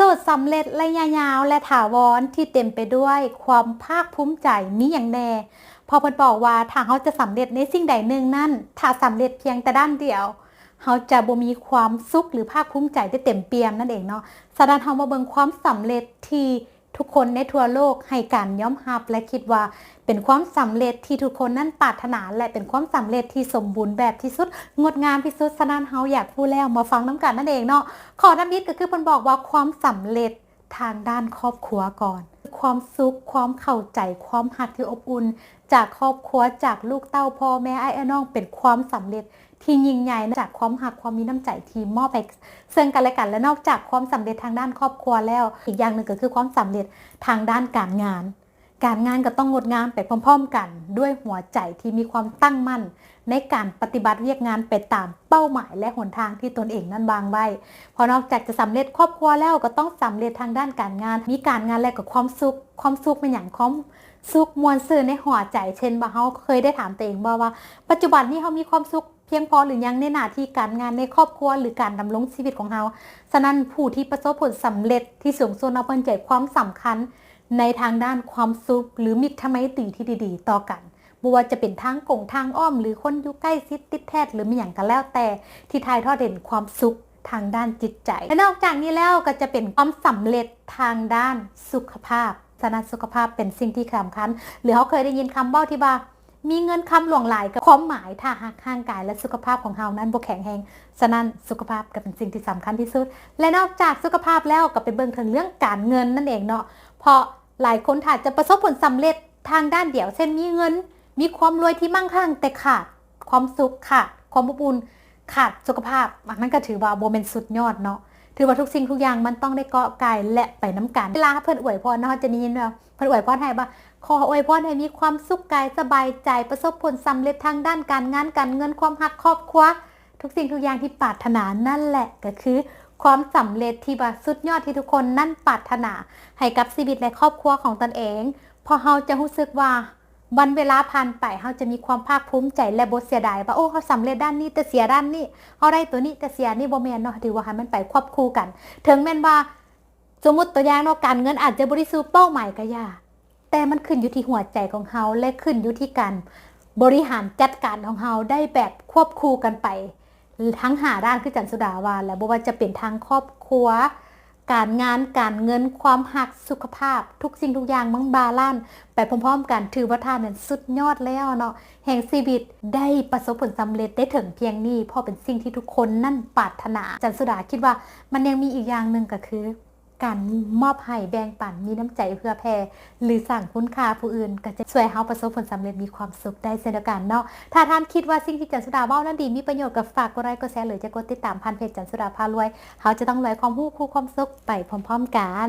โสดสำเร็จระยะยาวและถาวรที่เต็มไปด้วยความภาคภูมิใจมีอย่างแน่พอเพิ่นบอกว่าถ้าเขาจะสำเร็จในสิ่งใดหนึ่งนั่นถ้าสำเร็จเพียงแต่ด้านเดียวเขาจะบ่มีความสุขหรือภาคภูมิใจได้เต็มเปี่ยมนั่นเองเนาะสดานเฮามาเบิ่งความสำเร็จที่ ทุกคนในทั่วโลกให้การยอมหับและคิดว่าเป็นความสำเร็จที่ทุกคนนั้นปรารถนา และเป็นความสำเร็จที่สมบูรณ์แบบที่สุด งดงามที่สุดสนานเฮาอยากพูดแล้วมาฟังน้ำกันนั่นเองเนาะขอน้ำนิดก็คือเพิ่นบอกว่าความสำเร็จ ทางด้านครอบครัวก่อน ความสุขความเข้าใจความหักที่อบอุ่น จากครอบครัวจากลูกเต้าพ่อแม่ไอ้อน้องเป็นความสำเร็จที่ยิ่งใหญ่จากความหักความมีน้ำใจที่มอบไปซึ่งกันและกันและนอกจากความสำเร็จทางด้านครอบครัวแล้ว อีกอย่างหนึ่งก็คือความสำเร็จทางด้านการงาน การงานก็ต้องงดงามไปพร้อมๆ กันด้วยหัวใจที่มีความตั้งมั่น ในการปฏิบัติเรียกงานไปตามเป้าหมายและหนทางที่ตนเองนั้นวางไว้พอนอกจากจะสำเร็จครอบครัวแล้วก็ต้องสำเร็จทางด้านการงาน มีการงานและกับความสุข ความสุขเป็นอย่างความสุขมวลซื่อในหัวใจ เช่นว่าเขาเคยได้ถามตัวเองบ่ว่า ปัจจุบันนี้เขามีความสุขเพียงพอหรือยังในหน้าที่การงานในครอบครัวหรือการดำรงชีวิตของเขาฉะนั้นผู้ที่ประสบผลสำเร็จที่สูงสุดเอาเพิ่นใจความสำคัญ ในทางด้านความสุขหรือมิตรไมตรีที่ดีๆ ต่อกันบ่ว่าจะเป็นทางกงทางอ้อม หรือคนอยู่ใกล้ชิดติดแทดหรือมีอย่างกันแล้วแต่ที่ทายทอดเห็นความสุขทางด้านจิตใจ และนอกจากนี้แล้วก็จะเป็นความสำเร็จทางด้านสุขภาพฉะนั้นสุขภาพเป็นสิ่งที่สำคัญ หรือเขาเคยได้ยินคำเบ้าที่ว่า มีเงินคำหลวงหลายกับความหมายถ้าหากร่างกายและสุขภาพของเรานั้นบ่แข็งแรงฉะนั้นสุขภาพก็เป็นสิ่งที่สำคัญที่สุด และนอกจากสุขภาพแล้วก็ไปเบิ่งถึงเรื่องการเงินนั่นเองเนาะเพราะ หลายคนอาจจะประสบผลสำเร็จทางด้านเดี่ยว เช่นมีเงิน มีความรวยที่มั่งคั่ง แต่ขาดความสุขขาดความอบอุ่นขาดสุขภาพอันนั้นก็ถือว่าโบเป็นสุดยอดเนาะถือว่าทุกสิ่งทุกอย่างมันต้องได้เกาะกายและไปน้ำกันเวลาเพื่อนอวยพรเนาะจะได้ยินว่าเพื่อนอวยพรให้ว่าขออวยพรให้มีความสุขกายสบายใจประสบผลสำเร็จทางด้านการงานการเงินความหักครอบครัวทุกสิ่งทุกอย่างที่ปรารถนานั่นแหละก็คือ ความสำเร็จที่ว่าสุดยอดที่ทุกคนนั่นปรารถนา ให้กับชีวิตและครอบครัวของตนเอง พอเฮาจะรู้สึกว่าวันเวลาผ่านไปเฮาจะมีความภาคภูมิใจและบ่เสียดายว่าโอ้เขาสำเร็จด้านนี้แต่เสียด้านนี้เฮาได้ตัวนี้แต่เสียนี่บ่แม่นเนาะถือว่าให้มันไปควบคู่กัน ถึงแม่นว่าสมมุติตัวอย่างเนาะการเงินอาจจะบ่ได้สู่เป้าหมายก็ยากแต่มันขึ้นอยู่ที่หัวใจของเฮาและขึ้นอยู่ที่การบริหารจัดการของเฮาได้แบบควบคู่กันไป ทั้งหาด้านคือจันสุดาวาและบ่ว่าจะเป็นทางครอบครัว การงานการเงินความหักสุขภาพ ทุกสิ่งทุกอย่างมังบาลานซ์ไปพร้อมๆกันถือว่าท่านนั้นสุดยอดแล้วเนาะแห่งชีวิตได้ประสบผลสำเร็จได้ถึงเพียงนี้เพราะเป็นสิ่งที่ทุกคนนั่นปรารถนา จันสุดาคิดว่ามันยังมีอีกอย่างหนึ่งก็คือ การมอบให้แบ่งปันมีน้ำใจเพื่อแผ่หรือสั่งคุณค่าผู้อื่น ก็จะช่วยเฮาประสบผลสำเร็จมีความสุขได้เช่นเดียวกันเนาะถ้าท่านคิดว่าสิ่งที่จันสุดาเว้านั้นดีมีประโยชน์กับฝากกดไลค์กดแชร์หรือจะกดติดตามพันเพจจันสุดาพารวยเฮาจะต้องรวยความรู้คู่ความสุขไปพร้อม ๆ กัน